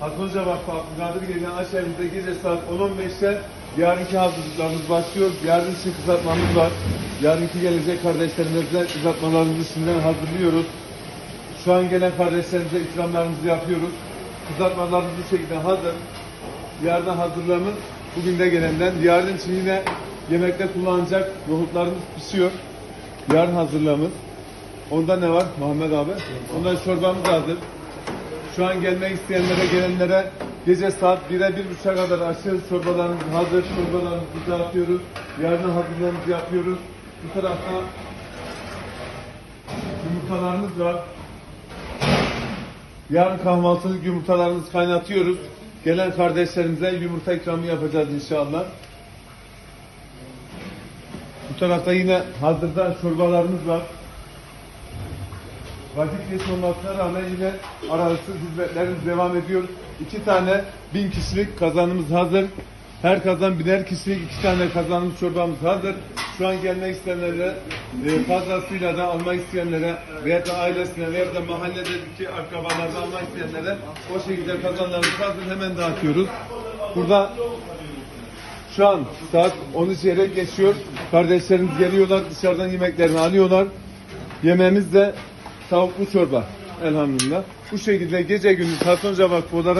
Hatunca Vakfı Abdülkadir gelen aşağımızda gece saat 10-15'te yarınki hazırlıklarımız başlıyor. Yarın için kızartmamız var. Yarınki gelecek kardeşlerimizle kızartmalarımızı şimdiden hazırlıyoruz. Şu an gelen kardeşlerimize ikramlarımızı yapıyoruz. Kızartmalarımız bu şekilde hazır. Yarın hazırlığımız bugün de gelenden. Yarın için yine yemekte kullanacak nohutlarımız pişiyor. Yarın hazırlığımız. Onda ne var Muhammed abi? Onda çorbamız hazır. Şu an gelmek isteyenlere, gelenlere gece saat 1'e 1.30'a kadar açığız. Çorbalarımız hazır. Çorbalarımızı dağıtıyoruz. Yarın hazırlığımızı yapıyoruz. Bu tarafta yumurtalarımız var. Yarın kahvaltılık yumurtalarımızı kaynatıyoruz. Gelen kardeşlerimize yumurta ikramı yapacağız inşallah. Bu tarafta yine hazırda çorbalarımız var. Vakit geç olmasına rağmen yine aralıksız hizmetlerimiz devam ediyor. İki tane bin kişilik kazanımız hazır. Her kazan biner kişilik iki tane kazanımız çorbamız hazır. Şu an gelmek isteyenlere, e, fazlasıyla da almak isteyenlere veya da ailesine veya da mahalledeki akrabalardan almak isteyenlere o şekilde kazanlarımız hazır. Hemen dağıtıyoruz. Burada şu an saat 13 yere geçiyor. Kardeşlerimiz geliyorlar dışarıdan yemeklerini alıyorlar. Yemeğimiz de tavuklu çorba elhamdülillah. Bu şekilde gece gündüz Hatunca Vakfı olarak